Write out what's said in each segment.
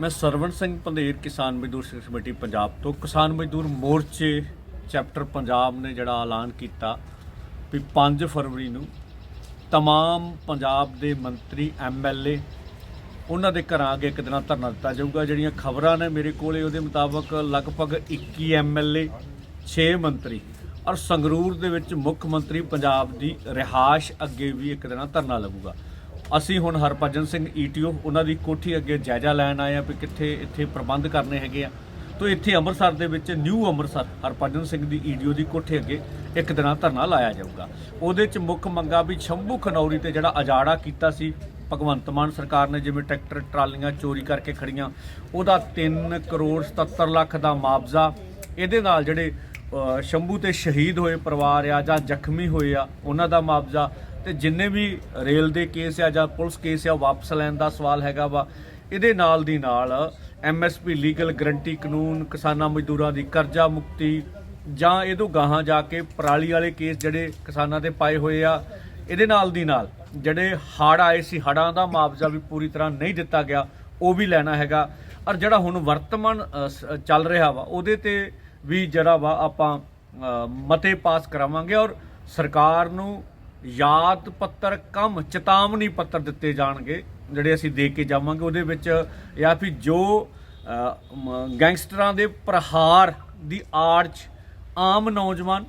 ਮੈਂ ਸਰਵਣ ਸਿੰਘ ਪੰਧੇਰ ਕਿਸਾਨ ਮਜ਼ਦੂਰ ਸੰਘਰਸ਼ ਕਮੇਟੀ ਪੰਜਾਬ ਤੋਂ ਕਿਸਾਨ ਮਜ਼ਦੂਰ ਮੋਰਚੇ ਚੈਪਟਰ ਪੰਜਾਬ ਨੇ ਜਿਹੜਾ ਐਲਾਨ ਕੀਤਾ ਵੀ 5 ਫਰਵਰੀ ਨੂੰ तमाम ਪੰਜਾਬ ਦੇ ਮੰਤਰੀ ਐਮਐਲਏ ਉਹਨਾਂ ਦੇ ਘਰਾਂ ਅੱਗੇ ਇੱਕ ਦਿਨਾਂ ਧਰਨਾ ਦਿੱਤਾ ਜਾਊਗਾ ਜਿਹੜੀਆਂ ਖਬਰਾਂ ਨੇ ਮੇਰੇ ਕੋਲੇ ਉਹਦੇ ਮੁਤਾਬਕ ਲਗਭਗ 21 ਐਮਐਲਏ 6 ਮੰਤਰੀ ਔਰ ਸੰਗਰੂਰ ਦੇ ਵਿੱਚ ਮੁੱਖ ਮੰਤਰੀ ਪੰਜਾਬ ਦੀ ਰਿਹਾਇਸ਼ ਅੱਗੇ ਵੀ ਇੱਕ ਦਿਨਾਂ ਧਰਨਾ ਲੱਗੂਗਾ ਅਸੀਂ ਹੁਣ ਹਰਭਜਨ ਸਿੰਘ ਈਟੀਓ, ਉਹਨਾਂ ਦੀ ਕੋਠੀ ਅੱਗੇ ਜਾਇਜ਼ਾ ਲੈਣ ਆਏ ਆ ਵੀ ਕਿੱਥੇ ਇੱਥੇ ਪ੍ਰਬੰਧ ਕਰਨੇ ਹੈਗੇ ਆ। ਤੋ ਇੱਥੇ ਅੰਮ੍ਰਿਤਸਰ ਦੇ ਵਿੱਚ ਨਿਊ ਅੰਮ੍ਰਿਤਸਰ ਹਰਭਜਨ ਸਿੰਘ ਦੀ ਈਡੀਓ ਦੀ ਕੋਠੀ ਅੱਗੇ ਇੱਕ ਦਿਨਾਂ ਧਰਨਾ ਲਾਇਆ ਜਾਊਗਾ। ਉਹਦੇ ਚ ਮੁੱਖ ਮੰਗਾ ਵੀ ਸ਼ੰਭੂ ਖਨੌਰੀ ਤੇ ਜਿਹੜਾ ਅਜਾੜਾ ਕੀਤਾ ਸੀ, ਭਗਵੰਤ ਮਾਨ ਸਰਕਾਰ ਨੇ ਜਿਵੇਂ ਟਰੈਕਟਰ ਟਰਾਲੀਆਂ ਚੋਰੀ ਕਰਕੇ ਖੜੀਆਂ ਉਹਦਾ 3 ਕਰੋੜ 77 ਲੱਖ ਦਾ ਮੁਆਵਜ਼ਾ, ਇਹਦੇ ਨਾਲ ਜਿਹੜੇ ਸ਼ੰਭੂ ਤੇ ਸ਼ਹੀਦ ਹੋਏ ਪਰਿਵਾਰ ਆ ਜਾਂ ਜ਼ਖਮੀ ਹੋਏ ਆ, ਉਹਨਾਂ ਦਾ ਮੁਆਵਜ਼ਾ ਤੇ ਜਿੰਨੇ ਵੀ ਰੇਲ ਦੇ ਕੇਸ ਆ ਜਾਂ ਪੁਲਿਸ ਕੇਸ ਆ, ਉਹ ਵਾਪਸ ਲੈਣ ਦਾ ਸਵਾਲ ਹੈਗਾ ਵਾ। ਇਹਦੇ ਨਾਲ ਦੀ ਨਾਲ ਐਮਐਸਪੀ ਲੀਗਲ ਗਰੰਟੀ ਕਾਨੂੰਨ, ਕਿਸਾਨਾਂ ਮਜ਼ਦੂਰਾਂ ਦੀ ਕਰਜ਼ਾ ਮੁਕਤੀ ਜਾਂ ਇਹ ਤੋਂ ਗਾਹਾਂ ਜਾ ਕੇ ਪਰਾਲੀ ਵਾਲੇ ਕੇਸ ਜਿਹੜੇ ਕਿਸਾਨਾਂ 'ਤੇ ਪਾਏ ਹੋਏ ਆ, ਇਹਦੇ ਨਾਲ ਦੀ ਨਾਲ ਜਿਹੜੇ ਹੜ੍ਹ ਆਏ ਸੀ, ਹੜ੍ਹਾਂ ਦਾ ਮੁਆਵਜ਼ਾ ਵੀ ਪੂਰੀ ਤਰ੍ਹਾਂ ਨਹੀਂ ਦਿੱਤਾ ਗਿਆ, ਉਹ ਵੀ ਲੈਣਾ ਹੈਗਾ। ਔਰ ਜਿਹੜਾ ਹੁਣ ਵਰਤਮਾਨ ਸ- ਚੱਲ ਰਿਹਾ ਵਾ, ਉਹਦੇ ਤੇ ਵੀ ਜਿਹੜਾ ਵਾ ਆਪਾਂ ਮਤੇ ਪਾਸ ਕਰਾਵਾਂਗੇ ਔਰ ਸਰਕਾਰ ਨੂੰ ਯਾਦ ਪੱਤਰ ਕਮ ਚੇਤਾਵਨੀ ਪੱਤਰ ਦਿੱਤੇ ਜਾਣਗੇ, ਜਿਹੜੇ ਅਸੀਂ ਦੇ ਕੇ ਜਾਵਾਂਗੇ। ਉਹਦੇ ਵਿੱਚ ਜਾਂ ਫਿਰ ਜੋ ਗੈਂਗਸਟਰਾਂ ਦੇ ਪ੍ਰਹਾਰ ਦੀ ਆੜ 'ਚ ਆਮ ਨੌਜਵਾਨ,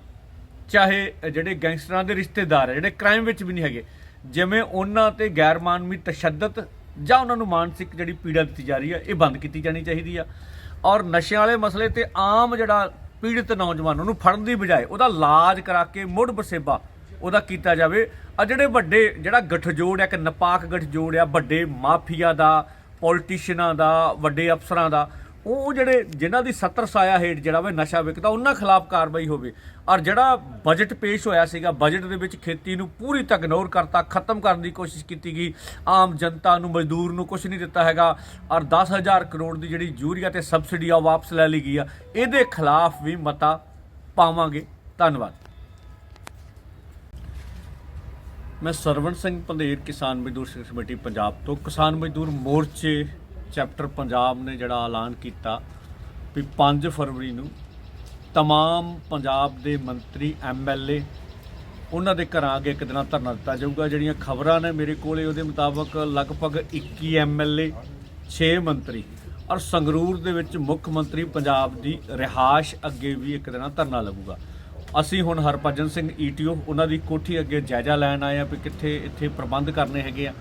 ਚਾਹੇ ਜਿਹੜੇ ਗੈਂਗਸਟਰਾਂ ਦੇ ਰਿਸ਼ਤੇਦਾਰ ਹੈ, ਜਿਹੜੇ ਕ੍ਰਾਈਮ ਵਿੱਚ ਵੀ ਨਹੀਂ ਹੈਗੇ, ਜਿਵੇਂ ਉਹਨਾਂ ਤੇ ਗੈਰ ਮਾਨਵੀ ਤਸ਼ੱਦਦ ਜਾਂ ਉਹਨਾਂ ਨੂੰ ਮਾਨਸਿਕ ਜਿਹੜੀ ਪੀੜਾ ਦਿੱਤੀ ਜਾ ਰਹੀ ਹੈ, ਇਹ ਬੰਦ ਕੀਤੀ ਜਾਣੀ ਚਾਹੀਦੀ ਆ। ਔਰ ਨਸ਼ਿਆਂ ਵਾਲੇ ਮਸਲੇ ਤੇ ਆਮ ਜਿਹੜਾ ਪੀੜਤ ਨੌਜਵਾਨ, ਉਹਨੂੰ ਫੜਨ ਦੀ ਬਜਾਏ ਉਹਦਾ ਇਲਾਜ ਕਰਾ ਕੇ ਮੁੜ ਬਸੇਬਾ ਉਹਦਾ ਕੀਤਾ ਜਾਵੇ। ਆ ਜਿਹੜੇ ਵੱਡੇ, ਜਿਹੜਾ ਗਠਜੋੜ ਹੈ ਇੱਕ ਨਪਾਕ ਗਠਜੋੜ ਆ, ਵੱਡੇ ਮਾਫੀਆ ਦਾ ਪੋਲੀਟੀਸ਼ੀਅਨਾਂ ਦਾ, ਵੱਡੇ ਅਫਸਰਾਂ ਦਾ, ਉਹ ਜਿਹੜੇ ਜਿਨ੍ਹਾਂ ਦੀ 70 ਸਾਇਆ ਹੇਠ ਜਿਹੜਾ ਵੇ ਨਸ਼ਾ ਵਿਕਦਾ, ਉਹਨਾਂ ਖਿਲਾਫ ਕਾਰਵਾਈ ਹੋਵੇ। ਔਰ ਜਿਹੜਾ ਬਜਟ ਪੇਸ਼ ਹੋਇਆ ਸੀਗਾ ਬਜਟ ਦੇ ਵਿੱਚ ਖੇਤੀ ਨੂੰ ਪੂਰੀ ਤੱਕ ਇਗਨੋਰ ਕਰਤਾ, ਖਤਮ ਕਰਨ ਦੀ ਕੋਸ਼ਿਸ਼ ਕੀਤੀ ਗਈ। ਆਮ ਜਨਤਾ ਨੂੰ, ਮਜ਼ਦੂਰ ਨੂੰ ਕੁਝ ਨਹੀਂ ਦਿੱਤਾ ਹੈਗਾ। ਔਰ 10000 ਕਰੋੜ ਦੀ ਜਿਹੜੀ ਯੂਰੀਆ ਤੇ ਸਬਸਿਡੀ ਆ, ਉਹ ਵਾਪਸ ਲੈ ਲਈ ਗਈ ਆ। ਇਹਦੇ ਖਿਲਾਫ ਵੀ ਮਤਾ ਪਾਵਾਂਗੇ। ਧੰਨਵਾਦ। ਮੈਂ ਸਰਵਣ ਸਿੰਘ ਪੰਧੇਰ ਕਿਸਾਨ ਮਜ਼ਦੂਰ ਸੰਘਰਸ਼ ਕਮੇਟੀ ਪੰਜਾਬ ਤੋਂ ਕਿਸਾਨ ਮਜ਼ਦੂਰ ਮੋਰਚੇ ਚੈਪਟਰ ਪੰਜਾਬ ਨੇ ਜਿਹੜਾ ਐਲਾਨ ਕੀਤਾ ਵੀ 5 ਫਰਵਰੀ ਨੂੰ तमाम ਪੰਜਾਬ ਦੇ ਮੰਤਰੀ ਐਮਐਲਏ ਉਹਨਾਂ ਦੇ ਘਰਾਂ ਅੱਗੇ ਇੱਕ ਦਿਨਾਂ ਧਰਨਾ ਦਿੱਤਾ ਜਾਊਗਾ ਜਿਹੜੀਆਂ ਖਬਰਾਂ ਨੇ ਮੇਰੇ ਕੋਲੇ ਉਹਦੇ ਮੁਤਾਬਕ ਲਗਭਗ 21 ਐਮਐਲਏ 6 ਮੰਤਰੀ ਔਰ ਸੰਗਰੂਰ ਦੇ ਵਿੱਚ ਮੁੱਖ ਮੰਤਰੀ ਪੰਜਾਬ ਦੀ ਰਿਹਾਇਸ਼ ਅੱਗੇ ਵੀ ਇੱਕ ਦਿਨਾਂ ਧਰਨਾ ਲੱਗੂਗਾ ਅਸੀਂ ਹੁਣ ਹਰਭਜਨ ਸਿੰਘ ਈਟੀਓ, ਉਹਨਾਂ ਦੀ ਕੋਠੀ ਅੱਗੇ ਜਾਇਜ਼ਾ ਲੈਣ ਆਏ ਆ ਵੀ ਕਿੱਥੇ ਇੱਥੇ ਪ੍ਰਬੰਧ ਕਰਨੇ ਹੈਗੇ ਆ।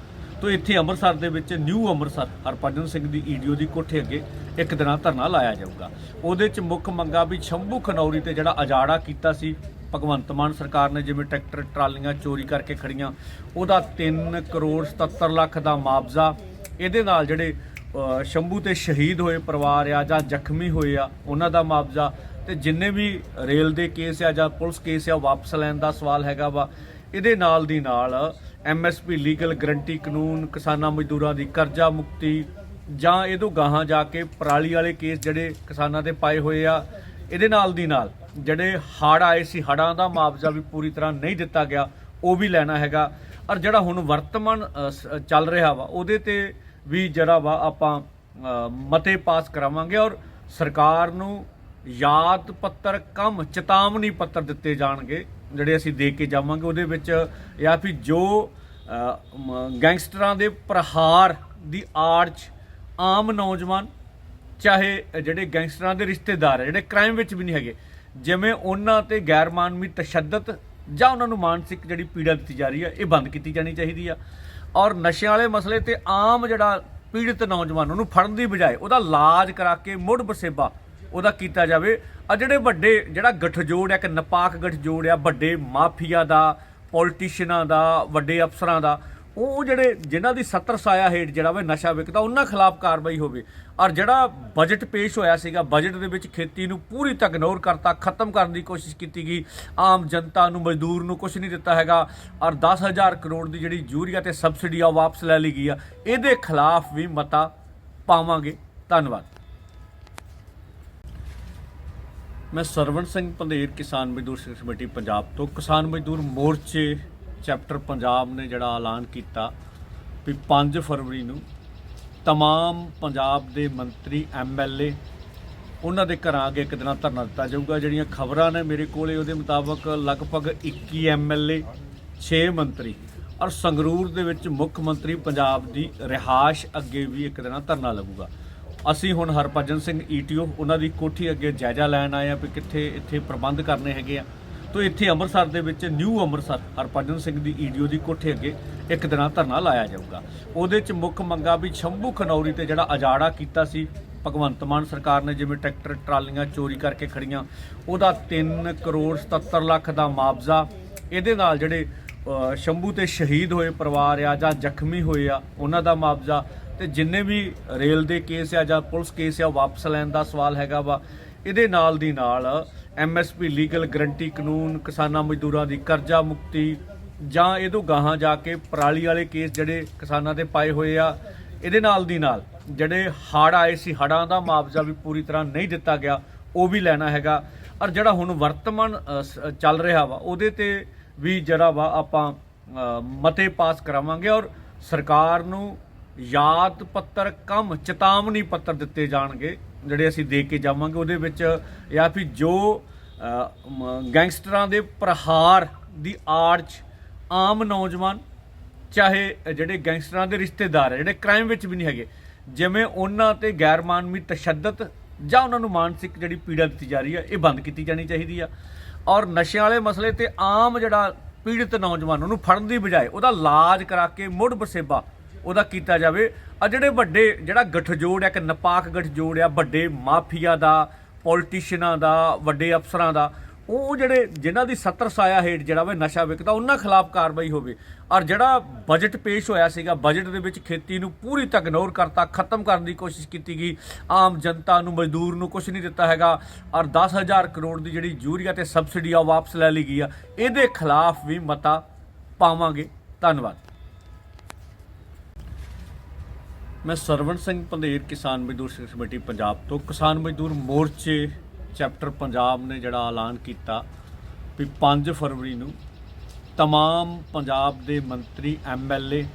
ਤੋ ਇੱਥੇ ਅੰਮ੍ਰਿਤਸਰ ਦੇ ਵਿੱਚ ਨਿਊ ਅੰਮ੍ਰਿਤਸਰ ਹਰਭਜਨ ਸਿੰਘ ਦੀ ਈਡੀਓ ਦੀ ਕੋਠੀ ਅੱਗੇ ਇੱਕ ਦਿਨਾਂ ਧਰਨਾ ਲਾਇਆ ਜਾਊਗਾ। ਉਹਦੇ ਚ ਮੁੱਖ ਮੰਗਾ ਵੀ ਸ਼ੰਭੂ ਖਨੌਰੀ ਤੇ ਜਿਹੜਾ ਅਜਾੜਾ ਕੀਤਾ ਸੀ, ਭਗਵੰਤ ਮਾਨ ਸਰਕਾਰ ਨੇ ਜਿਵੇਂ ਟਰੈਕਟਰ ਟਰਾਲੀਆਂ ਚੋਰੀ ਕਰਕੇ ਖੜੀਆਂ, ਉਹਦਾ 3 ਕਰੋੜ 77 ਲੱਖ ਦਾ ਮੁਆਵਜ਼ਾ ਇਹਦੇ ਨਾਲ ਜਿਹੜੇ ਸ਼ੰਭੂ ਤੇ ਸ਼ਹੀਦ ਹੋਏ ਪਰਿਵਾਰ ਆ ਜਾਂ ਜ਼ਖਮੀ ਹੋਏ ਆ, ਉਹਨਾਂ ਦਾ ਮੁਆਵਜ਼ਾ ਤੇ ਜਿੰਨੇ ਵੀ ਰੇਲ ਦੇ ਕੇਸ ਆ ਜਾਂ ਪੁਲਿਸ ਕੇਸ ਆ, ਉਹ ਵਾਪਸ ਲੈਣ ਦਾ ਸਵਾਲ ਹੈਗਾ ਵਾ। ਇਹਦੇ ਨਾਲ ਦੀ ਨਾਲ ਐਮਐਸਪੀ ਲੀਗਲ ਗਰੰਟੀ ਕਾਨੂੰਨ, ਕਿਸਾਨਾਂ ਮਜ਼ਦੂਰਾਂ ਦੀ ਕਰਜ਼ਾ ਮੁਕਤੀ ਜਾਂ ਇਹ ਤੋਂ ਗਾਹਾਂ ਜਾ ਕੇ ਪਰਾਲੀ ਵਾਲੇ ਕੇਸ ਜਿਹੜੇ ਕਿਸਾਨਾਂ ਦੇ ਪਾਏ ਹੋਏ ਆ, ਇਹਦੇ ਨਾਲ ਦੀ ਨਾਲ ਜਿਹੜੇ ਹੜ੍ਹ ਆਏ ਸੀ, ਹੜ੍ਹਾਂ ਦਾ ਮੁਆਵਜ਼ਾ ਵੀ ਪੂਰੀ ਤਰ੍ਹਾਂ ਨਹੀਂ ਦਿੱਤਾ ਗਿਆ, ਉਹ ਵੀ ਲੈਣਾ ਹੈਗਾ। ਔਰ ਜਿਹੜਾ ਹੁਣ ਵਰਤਮਾਨ ਸ- ਚੱਲ ਰਿਹਾ ਵਾ, ਉਹਦੇ ਤੇ ਵੀ ਜਿਹੜਾ ਵਾ ਆਪਾਂ ਮਤੇ ਪਾਸ ਕਰਾਵਾਂਗੇ ਔਰ ਸਰਕਾਰ ਨੂੰ ਯਾਦ ਪੱਤਰ ਕੰਮ ਚੇਤਾਵਨੀ ਪੱਤਰ ਦਿੱਤੇ ਜਾਣਗੇ, ਜਿਹੜੇ ਅਸੀਂ ਦੇ ਕੇ ਜਾਵਾਂਗੇ, ਉਹਦੇ ਵਿੱਚ ਜਾਂ ਫਿਰ ਜੋ ਗੈਂਗਸਟਰਾਂ ਦੇ ਪ੍ਰਹਾਰ ਦੀ ਆੜ 'ਚ ਆਮ ਨੌਜਵਾਨ, ਚਾਹੇ ਜਿਹੜੇ ਗੈਂਗਸਟਰਾਂ ਦੇ ਰਿਸ਼ਤੇਦਾਰ ਹੈ, ਜਿਹੜੇ ਕ੍ਰਾਈਮ ਵਿੱਚ ਵੀ ਨਹੀਂ ਹੈਗੇ, ਜਿਵੇਂ ਉਹਨਾਂ ਤੇ ਗੈਰ ਮਾਨਵੀ ਤਸ਼ੱਦਦ ਜਾਂ ਉਹਨਾਂ ਨੂੰ ਮਾਨਸਿਕ ਜਿਹੜੀ ਪੀੜਾ ਦਿੱਤੀ ਜਾ ਰਹੀ ਹੈ, ਇਹ ਬੰਦ ਕੀਤੀ ਜਾਣੀ ਚਾਹੀਦੀ ਆ। ਔਰ ਨਸ਼ਿਆਂ ਵਾਲੇ ਮਸਲੇ ਤੇ ਆਮ ਜਿਹੜਾ ਪੀੜਤ ਨੌਜਵਾਨ, ਉਹਨੂੰ ਫੜਨ ਦੀ ਬਜਾਏ ਉਹਦਾ ਇਲਾਜ ਕਰਾ ਕੇ ਮੁੜ ਬਸੇਬਾ ਉਹਦਾ ਕੀਤਾ ਜਾਵੇ। ਆ ਜਿਹੜੇ ਵੱਡੇ, ਜਿਹੜਾ ਗਠਜੋੜ ਹੈ ਇੱਕ ਨਪਾਕ ਗਠਜੋੜ ਆ, ਵੱਡੇ ਮਾਫੀਆ ਦਾ ਪੋਲੀਟੀਸ਼ੀਅਨਾਂ ਦਾ, ਵੱਡੇ ਅਫਸਰਾਂ ਦਾ, ਉਹ ਜਿਹੜੇ ਜਿਨ੍ਹਾਂ ਦੀ 70 ਸਾਇਆ ਹੇਠ ਜਿਹੜਾ ਵੇ ਨਸ਼ਾ ਵਿਕਦਾ, ਉਹਨਾਂ ਖਿਲਾਫ ਕਾਰਵਾਈ ਹੋਵੇ। ਔਰ ਜਿਹੜਾ ਬਜਟ ਪੇਸ਼ ਹੋਇਆ ਸੀਗਾ ਬਜਟ ਦੇ ਵਿੱਚ ਖੇਤੀ ਨੂੰ ਪੂਰੀ ਤੱਕ ਇਗਨੋਰ ਕਰਤਾ, ਖਤਮ ਕਰਨ ਦੀ ਕੋਸ਼ਿਸ਼ ਕੀਤੀ ਗਈ, ਆਮ ਜਨਤਾ ਨੂੰ, ਮਜ਼ਦੂਰ ਨੂੰ ਕੁਝ ਨਹੀਂ ਦਿੱਤਾ ਹੈਗਾ। ਔਰ 10000 ਕਰੋੜ ਦੀ ਜਿਹੜੀ ਯੂਰੀਆ ਤੇ ਸਬਸਿਡੀ ਆ, ਉਹ ਵਾਪਸ ਲੈ ਲਈ ਗਈ ਆ। ਇਹਦੇ ਖਿਲਾਫ ਵੀ ਮਤਾ ਪਾਵਾਂਗੇ। ਧੰਨਵਾਦ। ਮੈਂ ਸਰਵਣ ਸਿੰਘ ਪੰਧੇਰ ਕਿਸਾਨ ਮਜ਼ਦੂਰ ਸੰਘਰਸ਼ ਕਮੇਟੀ ਪੰਜਾਬ ਤੋਂ ਕਿਸਾਨ ਮਜ਼ਦੂਰ ਮੋਰਚੇ ਚੈਪਟਰ ਪੰਜਾਬ ਨੇ ਜਿਹੜਾ ਐਲਾਨ ਕੀਤਾ ਵੀ 5 ਫਰਵਰੀ ਨੂੰ तमाम ਪੰਜਾਬ ਦੇ ਮੰਤਰੀ ਐਮਐਲਏ ਉਹਨਾਂ ਦੇ ਘਰਾਂ ਅੱਗੇ ਇੱਕ ਦਿਨਾਂ ਧਰਨਾ ਦਿੱਤਾ ਜਾਊਗਾ ਜਿਹੜੀਆਂ ਖਬਰਾਂ ਨੇ ਮੇਰੇ ਕੋਲੇ ਉਹਦੇ ਮੁਤਾਬਕ ਲਗਭਗ 21 ਐਮਐਲਏ 6 ਮੰਤਰੀ ਔਰ ਸੰਗਰੂਰ ਦੇ ਵਿੱਚ ਮੁੱਖ ਮੰਤਰੀ ਪੰਜਾਬ ਦੀ ਰਿਹਾਇਸ਼ ਅੱਗੇ ਵੀ ਇੱਕ ਦਿਨਾਂ ਧਰਨਾ ਲੱਗੂਗਾ ਅਸੀਂ ਹੁਣ ਹਰਭਜਨ ਸਿੰਘ ਈਟੀਓ, ਉਹਨਾਂ ਦੀ ਕੋਠੀ ਅੱਗੇ ਜਾਇਜ਼ਾ ਲੈਣ ਆਏ ਆ ਵੀ ਕਿੱਥੇ ਇੱਥੇ ਪ੍ਰਬੰਧ ਕਰਨੇ ਹੈਗੇ ਆ। ਤੋ ਇੱਥੇ ਅੰਮ੍ਰਿਤਸਰ ਦੇ ਵਿੱਚ ਨਿਊ ਅੰਮ੍ਰਿਤਸਰ ਹਰਭਜਨ ਸਿੰਘ ਦੀ ਈਡੀਓ ਦੀ ਕੋਠੇ ਅੱਗੇ ਇੱਕ ਦਿਨਾਂ ਧਰਨਾ ਲਾਇਆ ਜਾਊਗਾ। ਉਹਦੇ ਚ ਮੁੱਖ ਮੰਗਾ ਵੀ ਸ਼ੰਭੂ ਖਨੌਰੀ ਤੇ ਜਿਹੜਾ ਅਜਾੜਾ ਕੀਤਾ ਸੀ, ਭਗਵੰਤ ਮਾਨ ਸਰਕਾਰ ਨੇ ਜਿਵੇਂ ਟਰੈਕਟਰ, ਟਰਾਲੀਆਂ ਚੋਰੀ ਕਰਕੇ ਖੜੀਆਂ ਉਹਦਾ 3 ਕਰੋੜ 77 ਲੱਖ ਦਾ ਮੁਆਵਜ਼ਾ ਇਹਦੇ ਨਾਲ ਜਿਹੜੇ ਸ਼ੰਭੂ ਤੇ ਸ਼ਹੀਦ ਹੋਏ ਪਰਿਵਾਰ ਆ ਜਾਂ ਜ਼ਖਮੀ ਹੋਏ ਆ, ਉਹਨਾਂ ਦਾ ਮੁਆਵਜ਼ਾ ਤੇ ਜਿੰਨੇ ਵੀ ਰੇਲ ਦੇ ਕੇਸ ਆ ਜਾਂ ਪੁਲਿਸ ਕੇਸ ਆ, ਉਹ ਵਾਪਸ ਲੈਣ ਦਾ ਸਵਾਲ ਹੈਗਾ ਵਾ। ਇਹਦੇ ਨਾਲ ਦੀ ਨਾਲ ਐਮਐਸਪੀ ਲੀਗਲ ਗਰੰਟੀ ਕਾਨੂੰਨ, ਕਿਸਾਨਾਂ ਮਜ਼ਦੂਰਾਂ ਦੀ ਕਰਜ਼ਾ ਮੁਕਤੀ ਜਾਂ ਇਹਦੋਂ ਗਾਹਾਂ ਜਾ ਕੇ ਪਰਾਲੀ ਵਾਲੇ ਕੇਸ ਜਿਹੜੇ ਕਿਸਾਨਾਂ ਦੇ ਪਾਏ ਹੋਏ ਆ, ਇਹਦੇ ਨਾਲ ਦੀ ਨਾਲ ਜਿਹੜੇ ਹੜ੍ਹ ਆਏ ਸੀ, ਹੜ੍ਹਾਂ ਦਾ ਮੁਆਵਜ਼ਾ ਵੀ ਪੂਰੀ ਤਰ੍ਹਾਂ ਨਹੀਂ ਦਿੱਤਾ ਗਿਆ, ਉਹ ਵੀ ਲੈਣਾ ਹੈਗਾ। ਔਰ ਜਿਹੜਾ ਹੁਣ ਵਰਤਮਾਨ ਸ- ਚੱਲ ਰਿਹਾ ਵਾ, ਉਹਦੇ ਤੇ ਵੀ ਜਿਹੜਾ ਵਾ ਆਪਾਂ ਮਤੇ ਪਾਸ ਕਰਾਵਾਂਗੇ ਔਰ ਸਰਕਾਰ ਨੂੰ ਯਾਦ ਪੱਤਰ ਕੰਮ ਚੇਤਾਵਨੀ ਪੱਤਰ ਦਿੱਤੇ ਜਾਣਗੇ, ਜਿਹੜੇ ਅਸੀਂ ਦੇ ਕੇ ਜਾਵਾਂਗੇ ਉਹਦੇ ਵਿੱਚ, ਜਾਂ ਫਿਰ ਜੋ ਗੈਂਗਸਟਰਾਂ ਦੇ ਪ੍ਰਹਾਰ ਦੀ ਆੜ 'ਚ ਆਮ ਨੌਜਵਾਨ, ਚਾਹੇ ਜਿਹੜੇ ਗੈਂਗਸਟਰਾਂ ਦੇ ਰਿਸ਼ਤੇਦਾਰ ਹੈ, ਜਿਹੜੇ ਕ੍ਰਾਈਮ ਵਿੱਚ ਵੀ ਨਹੀਂ ਹੈਗੇ, ਜਿਵੇਂ ਉਹਨਾਂ ਤੇ ਗੈਰ ਮਾਨਵੀ ਤਸ਼ੱਦਦ ਜਾਂ ਉਹਨਾਂ ਨੂੰ ਮਾਨਸਿਕ ਜਿਹੜੀ ਪੀੜਾ ਦਿੱਤੀ ਜਾ ਰਹੀ ਹੈ, ਇਹ ਬੰਦ ਕੀਤੀ ਜਾਣੀ ਚਾਹੀਦੀ ਆ। ਔਰ ਨਸ਼ਿਆਂ ਵਾਲੇ ਮਸਲੇ ਤੇ ਆਮ ਜਿਹੜਾ ਪੀੜਿਤ ਨੌਜਵਾਨ, ਉਹਨੂੰ ਫੜਨ ਦੀ ਬਜਾਏ ਉਹਦਾ ਇਲਾਜ ਕਰਾ ਕੇ ਮੁੜ ਬਸੇਬਾ ਉਹਦਾ ਕੀਤਾ ਜਾਵੇ। ਆ ਜਿਹੜੇ ਵੱਡੇ, ਜਿਹੜਾ ਗਠਜੋੜ ਹੈ ਕਿ ਨਪਾਕ ਗਠਜੋੜ ਆ, ਵੱਡੇ ਮਾਫੀਆ ਦਾ ਪੋਲੀਟੀਸ਼ੀਅਨਾਂ ਦਾ, ਵੱਡੇ ਅਫਸਰਾਂ ਦਾ, ਉਹ ਜਿਹੜੇ ਜਿਨ੍ਹਾਂ ਦੀ 70 ਸਾਇਆ ਹੇਠ ਜਿਹੜਾ ਵੇ ਨਸ਼ਾ ਵਿਕਦਾ, ਉਹਨਾਂ ਖਿਲਾਫ ਕਾਰਵਾਈ ਹੋਵੇ। ਔਰ ਜਿਹੜਾ ਬਜਟ ਪੇਸ਼ ਹੋਇਆ ਸੀਗਾ, ਬਜਟ ਦੇ ਵਿੱਚ ਖੇਤੀ ਨੂੰ ਪੂਰੀ ਤਰ੍ਹਾਂ ਇਗਨੋਰ ਕਰਤਾ, ਖਤਮ ਕਰਨ ਦੀ ਕੋਸ਼ਿਸ਼ ਕੀਤੀ ਗਈ। ਆਮ ਜਨਤਾ ਨੂੰ, ਮਜ਼ਦੂਰ ਨੂੰ ਕੁਝ ਨਹੀਂ ਦਿੱਤਾ ਹੈਗਾ। ਔਰ 10000 ਕਰੋੜ ਦੀ ਜਿਹੜੀ ਯੂਰੀਆ ਤੇ ਸਬਸਿਡੀ ਆ, ਉਹ ਵਾਪਸ ਲੈ ਲਈ ਗਈ ਆ। ਇਹਦੇ ਖਿਲਾਫ ਵੀ ਮਤਾ ਪਾਵਾਂਗੇ। ਧੰਨਵਾਦ। ਮੈਂ ਸਰਵਣ ਸਿੰਘ ਪੰਧੇਰ ਕਿਸਾਨ ਮਜ਼ਦੂਰ ਸੰਘਰਸ਼ ਕਮੇਟੀ ਪੰਜਾਬ ਤੋਂ ਕਿਸਾਨ ਮਜ਼ਦੂਰ ਮੋਰਚੇ ਚੈਪਟਰ ਪੰਜਾਬ ਨੇ ਜਿਹੜਾ ਐਲਾਨ ਕੀਤਾ ਵੀ 5 ਫਰਵਰੀ ਨੂੰ तमाम ਪੰਜਾਬ ਦੇ ਮੰਤਰੀ ਐਮਐਲਏ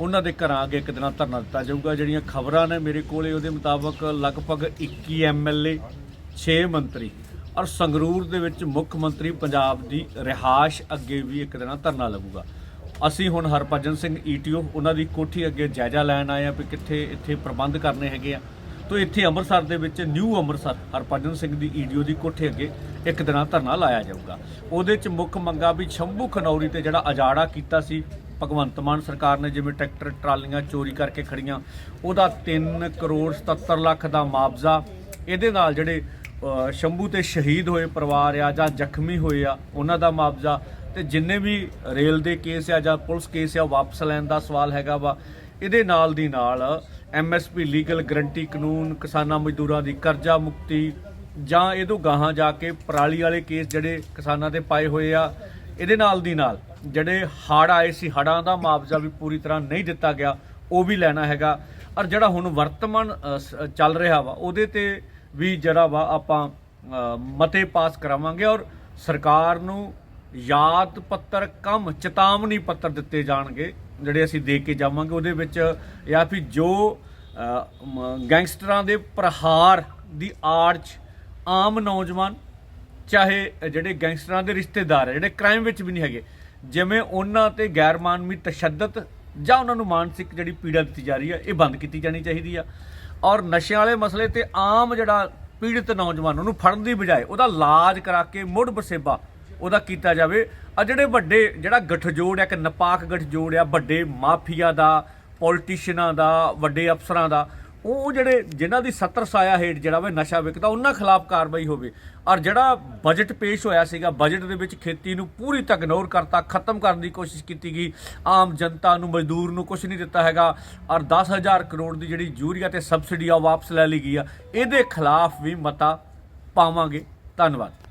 ਉਹਨਾਂ ਦੇ ਘਰਾਂ ਅੱਗੇ ਇੱਕ ਦਿਨਾਂ ਧਰਨਾ ਦਿੱਤਾ ਜਾਊਗਾ ਜਿਹੜੀਆਂ ਖਬਰਾਂ ਨੇ ਮੇਰੇ ਕੋਲੇ ਉਹਦੇ ਮੁਤਾਬਕ ਲਗਭਗ 21 ਐਮਐਲਏ 6 ਮੰਤਰੀ ਔਰ ਸੰਗਰੂਰ ਦੇ ਵਿੱਚ ਮੁੱਖ ਮੰਤਰੀ ਪੰਜਾਬ ਦੀ ਰਿਹਾਇਸ਼ ਅੱਗੇ ਵੀ ਇੱਕ ਦਿਨਾਂ ਧਰਨਾ ਲੱਗੂਗਾ ਅਸੀਂ ਹੁਣ ਹਰਭਜਨ ਸਿੰਘ ਈਟੀਓ, ਉਹਨਾਂ ਦੀ ਕੋਠੀ ਅੱਗੇ ਜਾਇਜ਼ਾ ਲੈਣ ਆਏ ਆ ਵੀ ਕਿੱਥੇ ਇੱਥੇ ਪ੍ਰਬੰਧ ਕਰਨੇ ਹੈਗੇ ਆ। ਤੋ ਇੱਥੇ ਅੰਮ੍ਰਿਤਸਰ ਦੇ ਵਿੱਚ ਨਿਊ ਅੰਮ੍ਰਿਤਸਰ ਹਰਭਜਨ ਸਿੰਘ ਦੀ ਈਡੀਓ ਦੀ ਕੋਠੀ ਅੱਗੇ ਇੱਕ ਦਿਨਾਂ ਧਰਨਾ ਲਾਇਆ ਜਾਊਗਾ। ਉਹਦੇ ਚ ਮੁੱਖ ਮੰਗਾ ਵੀ ਸ਼ੰਭੂ ਖਨੌਰੀ ਤੇ ਜਿਹੜਾ ਅਜਾੜਾ ਕੀਤਾ ਸੀ, ਭਗਵੰਤ ਮਾਨ ਸਰਕਾਰ ਨੇ ਜਿਵੇਂ ਟਰੈਕਟਰ, ਟਰਾਲੀਆਂ ਚੋਰੀ ਕਰਕੇ ਖੜੀਆਂ ਉਹਦਾ 3 ਕਰੋੜ 77 ਲੱਖ ਦਾ ਮੁਆਵਜ਼ਾ, ਇਹਦੇ ਨਾਲ ਜਿਹੜੇ ਸ਼ੰਭੂ ਤੇ ਸ਼ਹੀਦ ਹੋਏ ਪਰਿਵਾਰ ਆ ਜਾਂ ਜ਼ਖਮੀ ਹੋਏ ਆ, ਉਹਨਾਂ ਦਾ ਮੁਆਵਜ਼ਾ ਤੇ ਜਿੰਨੇ ਵੀ ਰੇਲ ਦੇ ਕੇਸ ਆ ਜਾਂ ਪੁਲਿਸ ਕੇਸ ਆ, ਉਹ ਵਾਪਸ ਲੈਣ ਦਾ ਸਵਾਲ ਹੈਗਾ ਵਾ। ਇਹਦੇ ਨਾਲ ਦੀ ਨਾਲ ਐਮਐਸਪੀ ਲੀਗਲ ਗਰੰਟੀ ਕਾਨੂੰਨ, ਕਿਸਾਨਾਂ ਮਜ਼ਦੂਰਾਂ ਦੀ ਕਰਜ਼ਾ ਮੁਕਤੀ ਜਾਂ ਇਹਦੋਂ ਗਾਹਾਂ ਜਾ ਕੇ ਪਰਾਲੀ ਵਾਲੇ ਕੇਸ ਜਿਹੜੇ ਕਿਸਾਨਾਂ ਦੇ ਪਾਏ ਹੋਏ ਆ, ਇਹਦੇ ਨਾਲ ਦੀ ਨਾਲ ਜਿਹੜੇ ਹੜ੍ਹ ਆਏ ਸੀ, ਹੜ੍ਹਾਂ ਦਾ ਮੁਆਵਜ਼ਾ ਵੀ ਪੂਰੀ ਤਰ੍ਹਾਂ ਨਹੀਂ ਦਿੱਤਾ ਗਿਆ, ਉਹ ਵੀ ਲੈਣਾ ਹੈਗਾ। ਔਰ ਜਿਹੜਾ ਹੁਣ ਵਰਤਮਾਨ ਸ- ਚੱਲ ਰਿਹਾ ਵਾ, ਉਹਦੇ ਤੇ ਵੀ ਜਿਹੜਾ ਵਾ ਆਪਾਂ ਮਤੇ ਪਾਸ ਕਰਾਵਾਂਗੇ ਔਰ ਸਰਕਾਰ ਨੂੰ ਯਾਦ ਪੱਤਰ ਕੰਮ, ਚੇਤਾਵਨੀ ਪੱਤਰ ਦਿੱਤੇ ਜਾਣਗੇ, ਜਿਹੜੇ ਅਸੀਂ ਦੇ ਕੇ ਜਾਵਾਂਗੇ, ਉਹਦੇ ਵਿੱਚ ਜਾਂ ਫਿਰ ਜੋ ਗੈਂਗਸਟਰਾਂ ਦੇ ਪ੍ਰਹਾਰ ਦੀ ਆੜ 'ਚ ਆਮ ਨੌਜਵਾਨ, ਚਾਹੇ ਜਿਹੜੇ ਗੈਂਗਸਟਰਾਂ ਦੇ ਰਿਸ਼ਤੇਦਾਰ ਹੈ, ਜਿਹੜੇ ਕ੍ਰਾਈਮ ਵਿੱਚ ਵੀ ਨਹੀਂ ਹੈਗੇ, ਜਿਵੇਂ ਉਹਨਾਂ ਤੇ ਗੈਰ ਮਾਨਵੀ ਤਸ਼ੱਦਦ ਜਾਂ ਉਹਨਾਂ ਨੂੰ ਮਾਨਸਿਕ ਜਿਹੜੀ ਪੀੜਾ ਦਿੱਤੀ ਜਾ ਰਹੀ ਹੈ, ਇਹ ਬੰਦ ਕੀਤੀ ਜਾਣੀ ਚਾਹੀਦੀ ਆ। ਔਰ ਨਸ਼ਿਆਂ ਵਾਲੇ ਮਸਲੇ ਤੇ ਆਮ ਜਿਹੜਾ ਪੀੜਤ ਨੌਜਵਾਨ, ਉਹਨੂੰ ਫੜਨ ਦੀ ਬਜਾਏ ਉਹਦਾ ਇਲਾਜ ਕਰਾ ਕੇ ਮੁੜ ਬਸੇਬਾ ਉਹਦਾ ਕੀਤਾ ਜਾਵੇ। ਆ ਜਿਹੜੇ ਵੱਡੇ, ਜਿਹੜਾ ਗਠਜੋੜ ਹੈ ਕਿ ਨਪਾਕ ਗਠਜੋੜ ਆ, ਵੱਡੇ ਮਾਫੀਆ ਦਾ ਪੋਲੀਟੀਸ਼ੀਅਨਾਂ ਦਾ, ਵੱਡੇ ਅਫਸਰਾਂ ਦਾ, ਉਹ ਜਿਹੜੇ ਜਿਨ੍ਹਾਂ ਦੀ 70 ਸਾਇਆ ਹੇਠ ਜਿਹੜਾ ਵੇ ਨਸ਼ਾ ਵਿਕਦਾ, ਉਹਨਾਂ ਖਿਲਾਫ ਕਾਰਵਾਈ ਹੋਵੇ। ਔਰ ਜਿਹੜਾ ਬਜਟ ਪੇਸ਼ ਹੋਇਆ ਸੀਗਾ ਬਜਟ ਦੇ ਵਿੱਚ ਖੇਤੀ ਨੂੰ ਪੂਰੀ ਤਰ੍ਹਾਂ ਇਗਨੋਰ ਕਰਤਾ, ਖਤਮ ਕਰਨ ਦੀ ਕੋਸ਼ਿਸ਼ ਕੀਤੀ ਗਈ। ਆਮ ਜਨਤਾ ਨੂੰ, ਮਜ਼ਦੂਰ ਨੂੰ ਕੁਝ ਨਹੀਂ ਦਿੱਤਾ ਹੈਗਾ। ਔਰ 10000 ਕਰੋੜ ਦੀ ਜਿਹੜੀ ਯੂਰੀਆ ਤੇ ਸਬਸਿਡੀ ਆ, ਉਹ ਵਾਪਸ ਲੈ ਲਈ ਗਈ ਆ। ਇਹਦੇ ਖਿਲਾਫ ਵੀ ਮਤਾ ਪਾਵਾਂਗੇ। ਧੰਨਵਾਦ।